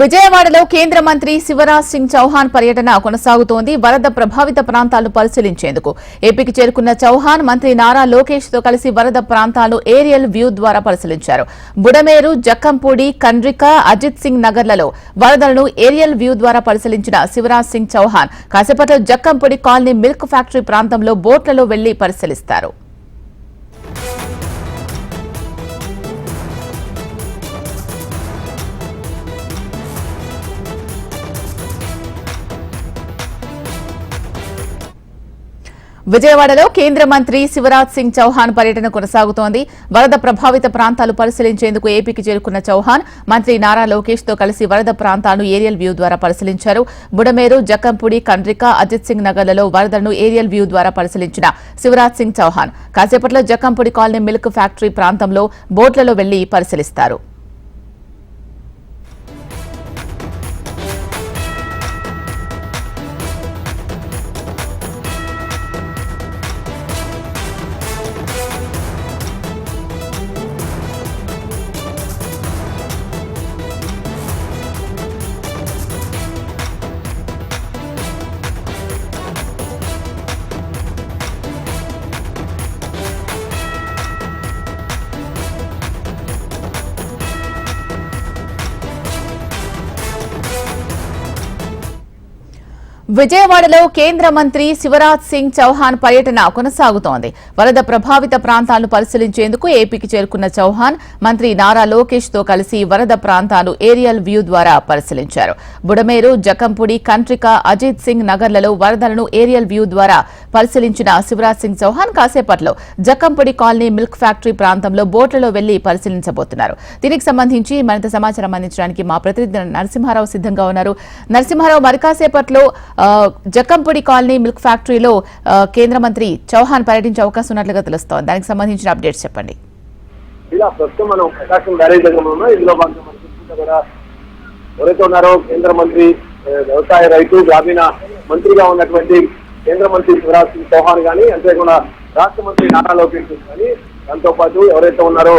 విజయవాడలో కేంద్ర మంత్రి శివరాజ్ సింగ్ చౌహాన్ పర్యటన కొనసాగుతోంది. వరద ప్రభావిత ప్రాంతాలను పరిశీలించేందుకు ఏపీకి చేరుకున్న చౌహాన్ మంత్రి నారా లోకేష్తో కలిసి వరద ప్రాంతాలు ఏరియల్ వ్యూ ద్వారా పరిశీలించారు. బుడమేరు జక్కంపూడి కండ్రిక అజిత్ సింగ్ నగర్లలో వరదలను ఏరియల్ వ్యూ ద్వారా పరిశీలించిన శివరాజ్ సింగ్ చౌహాన్ కాసేపట్లో జక్కంపూడి కాలనీ మిల్క్ ఫ్యాక్టరీ ప్రాంతంలో బోట్లలో వెళ్ళి పరిశీలిస్తారు. విజయవాడలో కేంద్ర మంత్రి శివరాజ్ సింగ్ చౌహాన్ పర్యటన కొనసాగుతోంది. వరద ప్రభావిత ప్రాంతాలు పరిశీలించేందుకు ఏపీకి చేరుకున్న చౌహాన్ మంత్రి నారా లోకేష్తో కలిసి వరద ప్రాంతాలను ఏరియల్ వ్యూ ద్వారా పరిశీలించారు. బుడమేరు జక్కంపూడి కండ్రిక అజిత్ సింగ్ నగర్లలో వరదను ఏరియల్ వ్యూ ద్వారా పరిశీలించిన శివరాజ్ సింగ్ చౌహాన్ కాసేపట్లో జక్కంపూడి కాలనీ మిల్క్ ఫ్యాక్టరీ ప్రాంతంలో బోట్లలో వెళ్ళి పరిశీలిస్తారు. విజయవాడలో కేంద్ర మంత్రి శివరాజ్ సింగ్ చౌహాన్ పర్యటన కొనసాగుతోంది. వరద ప్రభావిత ప్రాంతాలను పరిశీలించేందుకు ఏపీకి చేరుకున్న చౌహాన్ మంత్రి నారా లోకేష్తో కలిసి వరద ప్రాంతాలు ఏరియల్ వ్యూ ద్వారా పరిశీలించారు. బుడమేరు జకంపుడి కంట్రిక అజిత్ సింగ్ నగర్లలో వరదలను ఏరియల్ వ్యూ ద్వారా పరిశీలించిన శివరాజ్ సింగ్ చౌహాన్ కాసేపట్లో జకంపుడి కాలనీ మిల్క్ ఫ్యాక్టరీ ప్రాంతంలో బోట్లలో వెళ్ళి పరిశీలించబోతున్నారు. దీనికి సంబంధించి మరింత సమాచారం అందించడానికి మా ప్రతినిధి నరసింహారావు సిద్ధంగా ఉన్నారు. నరసింహారావు మరి కాసేపట్లో జక్కంపూడి కాలనీ మిల్క్ ఫ్యాక్టరీలో కేంద్ర మంత్రి చౌహాన్ పర్యటించే అవకాశం ఉన్నట్లుగా తెలుస్తోంది. దానికి సంబంధించిన అప్డేట్స్ చెప్పండి. ఇలా ప్రస్తుతం మనం ప్రకాశం బ్యారేజ్ దగ్గర ఉన్నాం. ఇందులో భాగంగా మనం చూసుకుంటే కూడా ఎవరైతే ఉన్నారో కేంద్ర మంత్రి వ్యవసాయ రైతు గ్రామీణ మంత్రిగా ఉన్నటువంటి కేంద్ర మంత్రి శివరాజ్ సింగ్ చౌహాన్ కానీ అంతేకాకుండా రాష్ట్ర మంత్రి నారా లోకేష్ కానీ దాంతో పాటు ఎవరైతే ఉన్నారో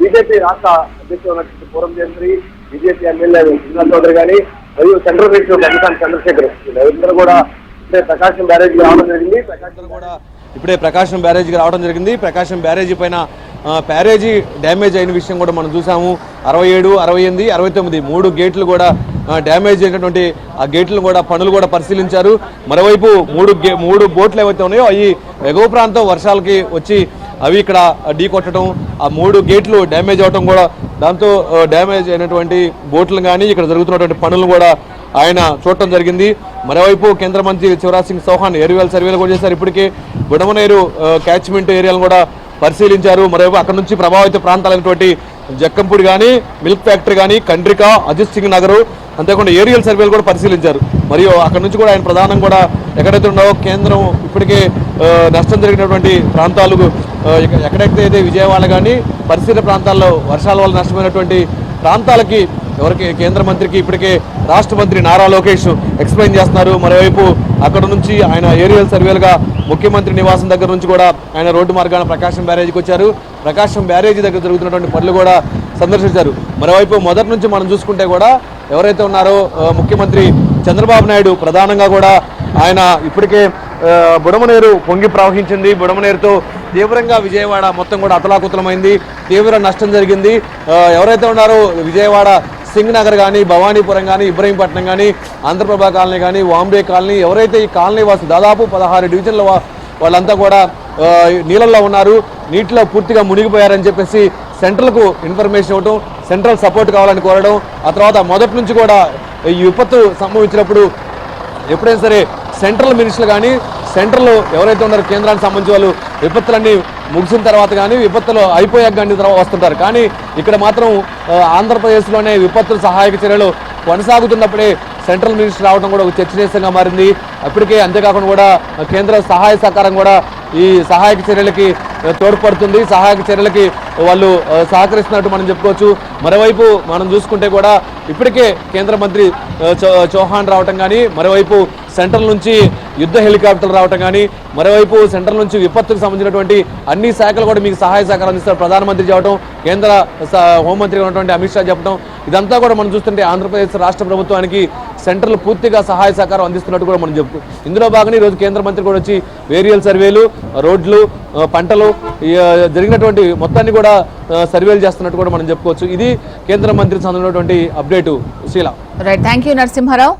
బీజేపీ రాష్ట్ర అధ్యక్షుడు ఉన్నటువంటి పురంధేశ్వరి బీజేపీ ఎమ్మెల్యే సింగల్ చౌదరి కానీ మరియు సెంటర్ మినిస్టర్ బండిసాన్ చంద్రశేఖర్ ఇద్దరు కూడా అంటే ప్రకాశం బ్యారేజ్ రావడం జరిగింది. ప్రకాశం కూడా ఇప్పుడే ప్రకాశం బ్యారేజ్కి రావడం జరిగింది. ప్రకాశం బ్యారేజీ పైన బ్యారేజీ డ్యామేజ్ అయిన విషయం కూడా మనం చూసాము. అరవై ఏడు అరవై ఎనిమిది అరవై తొమ్మిది మూడు గేట్లు కూడా డ్యామేజ్ అయినటువంటి ఆ గేట్లు కూడా పనులు కూడా పరిశీలించారు. మరోవైపు మూడు గే మూడు బోట్లు ఏవైతే ఉన్నాయో అవి ఎగువ ప్రాంతం వర్షాలకి వచ్చి అవి ఇక్కడ ఢీ కొట్టడం ఆ మూడు గేట్లు డ్యామేజ్ అవడం కూడా దాంతో డ్యామేజ్ అయినటువంటి బోట్లు కానీ ఇక్కడ జరుగుతున్నటువంటి పనులు కూడా ఆయన చూడటం జరిగింది. మరోవైపు కేంద్ర మంత్రి శివరాజ్ సింగ్ చౌహాన్ ఏరియాల సర్వేలు కూడా చేశారు. ఇప్పటికే బుడమనేరు క్యాచ్మెంట్ ఏరియాలను కూడా పరిశీలించారు. మరోవైపు అక్కడ నుంచి ప్రభావిత ప్రాంతాలైనటువంటి జక్కంపూడి కానీ మిల్క్ ఫ్యాక్టరీ కానీ కండ్రిక అజిత్ సింగ్ నగరు అంతేకాకుండా ఏరియల్ సర్వేలు కూడా పరిశీలించారు. మరియు అక్కడ నుంచి కూడా ఆయన ప్రధానం కూడా ఎక్కడైతే ఉన్నావో కేంద్రం ఇప్పటికే నష్టం జరిగినటువంటి ప్రాంతాలు ఎక్కడైతే అయితే విజయవాడ కానీ పరిసర ప్రాంతాల్లో వర్షాల వల్ల నష్టమైనటువంటి ప్రాంతాలకి ఎవరికి కేంద్ర మంత్రికి ఇప్పటికే రాష్ట్ర మంత్రి నారా లోకేష్ ఎక్స్ప్లెయిన్ చేస్తున్నారు. మరోవైపు అక్కడ నుంచి ఆయన ఏరియల్ సర్వేలుగా ముఖ్యమంత్రి నివాసం దగ్గర నుంచి కూడా ఆయన రోడ్డు మార్గాన ప్రకాశం బ్యారేజీకి వచ్చారు. ప్రకాశం బ్యారేజీ దగ్గర జరుగుతున్నటువంటి పనులు కూడా సందర్శించారు. మరోవైపు మొదటి నుంచి మనం చూసుకుంటే కూడా ఎవరైతే ఉన్నారో ముఖ్యమంత్రి చంద్రబాబు నాయుడు ప్రధానంగా కూడా ఆయన ఇప్పటికే బుడమనేరు పొంగి ప్రవహించింది. బుడమనేరుతో తీవ్రంగా విజయవాడ మొత్తం కూడా అతలాకుతలమైంది. తీవ్ర నష్టం జరిగింది. ఎవరైతే ఉన్నారో విజయవాడ సింగ్ నగర్ కానీ భవానీపురం కానీ ఇబ్రహీంపట్నం కానీ ఆంధ్రప్రభ కాలనీ కానీ వాంబే కాలనీ ఎవరైతే ఈ కాలనీ వాసు దాదాపు పదహారు డివిజన్ల వాళ్ళంతా కూడా నీళ్ళల్లో ఉన్నారు. నీటిలో పూర్తిగా మునిగిపోయారని చెప్పేసి సెంట్రల్కు ఇన్ఫర్మేషన్ ఇవ్వడం సెంట్రల్ సపోర్ట్ కావాలని కోరడం ఆ తర్వాత మొదటి నుంచి కూడా ఈ విపత్తు సంభవించినప్పుడు ఎప్పుడైనా సరే సెంట్రల్ మినిస్టర్లు కానీ సెంటర్లో ఎవరైతే ఉన్నారో కేంద్రానికి సంబంధించి వాళ్ళు విపత్తులన్నీ ముగిసిన తర్వాత కానీ విపత్తులు అయిపోయాక కానీ తర్వాత వస్తుంటారు. కానీ ఇక్కడ మాత్రం ఆంధ్రప్రదేశ్లోనే విపత్తుల సహాయక చర్యలు కొనసాగుతున్నప్పుడే సెంట్రల్ మినిస్టర్ రావడం కూడా ఒక చర్చనీయంగా మారింది. అప్పటికే అంతేకాకుండా కూడా కేంద్ర సహాయ సహకారం కూడా ఈ సహాయక చర్యలకి తోడ్పడుతుంది. సహాయక చర్యలకి వాళ్ళు సహకరిస్తున్నట్టు మనం చెప్పుకోవచ్చు. మరోవైపు మనం చూసుకుంటే కూడా ఇప్పటికే కేంద్ర మంత్రి చౌ- చౌహాన్ రావటం కానీ మరోవైపు సెంట్రల్ నుంచి యుద్ధ హెలికాప్టర్ రావటం కానీ మరోవైపు సెంట్రల్ నుంచి విపత్తుకు సంబంధించినటువంటి అన్ని శాఖలు కూడా మీకు సహాయ సహకారం అందిస్తారు. ప్రధానమంత్రి చెప్పడం కేంద్ర స- హోంమంత్రి ఉన్నటువంటి అమిత్ షా చెప్పడం ఇదంతా కూడా మనం చూస్తుంటే ఆంధ్రప్రదేశ్ రాష్ట్ర ప్రభుత్వానికి సెంట్రల్ పూర్తిగా సహాయ సహకారం అందిస్తున్నట్టు కూడా మనం చెప్పు ఇందులో భాగంగా ఈరోజు కేంద్ర మంత్రి కూడా వచ్చి వేరియల్ సర్వేలు రోడ్లు పంటలు జరిగినటువంటి మొత్తాన్ని కూడా సర్వేలు చేస్తున్నట్టు కూడా మనం చెప్పుకోవచ్చు. ఇది కేంద్ర మంత్రి సంబంధించినటువంటి అప్డేటు. శీల. Right thank you Narasimharao.